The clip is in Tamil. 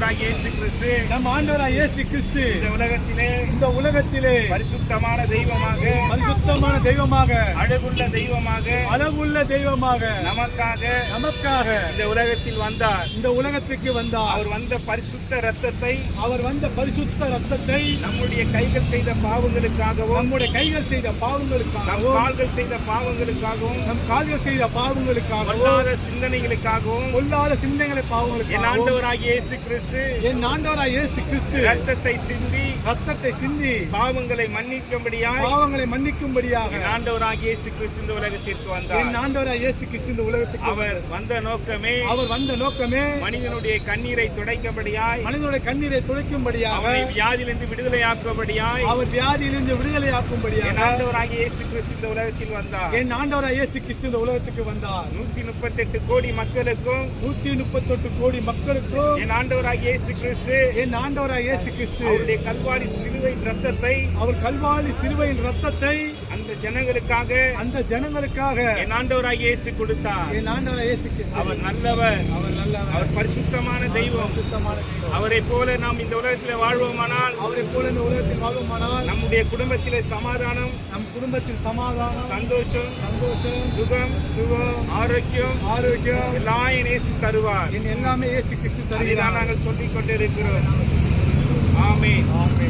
ஆண்டவராகிய இயேசு கிறிஸ்து நம் ஆண்டவராய் இயேசு கிறிஸ்து இந்த உலகத்திலே இந்த உலகத்திலே பரிசுத்தமான தெய்வமாக பரிசுத்தமான தெய்வமாக அழகுள்ள தெய்வமாக அளவுள்ள தெய்வமாக நமக்காக நமக்காக இந்த உலகத்தில் வந்தார். இந்த உலகத்துக்கு வந்தார். அவர் வந்த பரிசுத்த ரத்தத்தை அவர் வந்த பரிசுத்த ரத்தத்தை நம்முடைய கைகள் செய்த பாவங்களுக்காகவும் நம்முடைய கைகள் செய்த பாவங்களுக்காகவும் கால்கள் செய்த பாவங்களுக்காகவும் நம் கால்கள் செய்த பாவங்களுக்காகவும் சிந்தனைகளுக்காகவும் பொல்லாத சிந்தனைகளை என் பாவங்களுக்காகவும் ஆண்டவராகிய இயேசு கிறிஸ்து என் ஆண்டவராய் இயேசு கிறிஸ்து. ரத்தத்தை சிந்தி. ரத்தத்தை சிந்தி. பாவங்களை மன்னிக்கும்படியாய் பாவங்களை மன்னிக்கும்படியாக என் ஆண்டவராகிய இயேசு கிறிஸ்து இந்த உலகத்திற்கு என் வந்தார் ஆண்டவராய் இயேசு கிறிஸ்து இந்த உலகத்துக்கு அவர் வந்த நோக்கமே அவர் வந்த நோக்கமே மனிதனுடைய கண்ணீரை துடைக்கும்படியாய் மனிதனுடைய கண்ணீரை துடைக்கும்படியாக அவனை வியாதியிலிருந்து விடுதலையாக்கும்படியாய் அவர் வியாதியிலிருந்து என் விடுதலையாக்கும்படியாக ஆண்டவராகிய இயேசு கிறிஸ்து இந்த உலகத்தில் வந்தார். என் ஆண்டவராய் இயேசு கிறிஸ்து இந்த உலகத்துக்கு வந்தார். நூத்தி முப்பத்தெட்டு கோடி மக்களுக்கும் நூத்தி முப்பத்தெட்டு கோடி மக்களுக்கும் என் ஆண்டவராகிய இயேசு கிறிஸ்து என் ஆண்டவராய் இயேசு கிறிஸ்து. அவருடைய கல்வாரி சிலுவையின் ரத்தத்தை அவர் கல்வாரி சிலுவையின் ரத்தத்தை அந்த ஜனங்களுக்காக அந்த ஜனங்களுக்காக என் ஆண்டவராகிய இயேசு கொடுத்தார். என் ஆண்டவராய் இயேசு கிறிஸ்து. அவர் நல்லவர். அவர் நல்லவர். அவர் பரிசுத்தமான தெய்வம். சுத்தமான. அவரை போல நாம் இந்த உலகத்தில் வாழ்வோமானால் அவரை போல இந்த உலகத்தில் வாழுமானால் நம்முடைய குடும்பத்திலே சமாதானம் நம் குடும்பத்தில் சமாதானம் சந்தோஷம் சந்தோஷம் சுகம் சுகம். ஆரோக்கியம் ஆரோக்கியம். எல்லாம் நேசி தருவார். எல்லாமே இயேசு கிறிஸ்து தருகிறார். நாங்கள் சொல்லிக் கொண்டிருக்கிறோம் ஆமென். ஆமென்.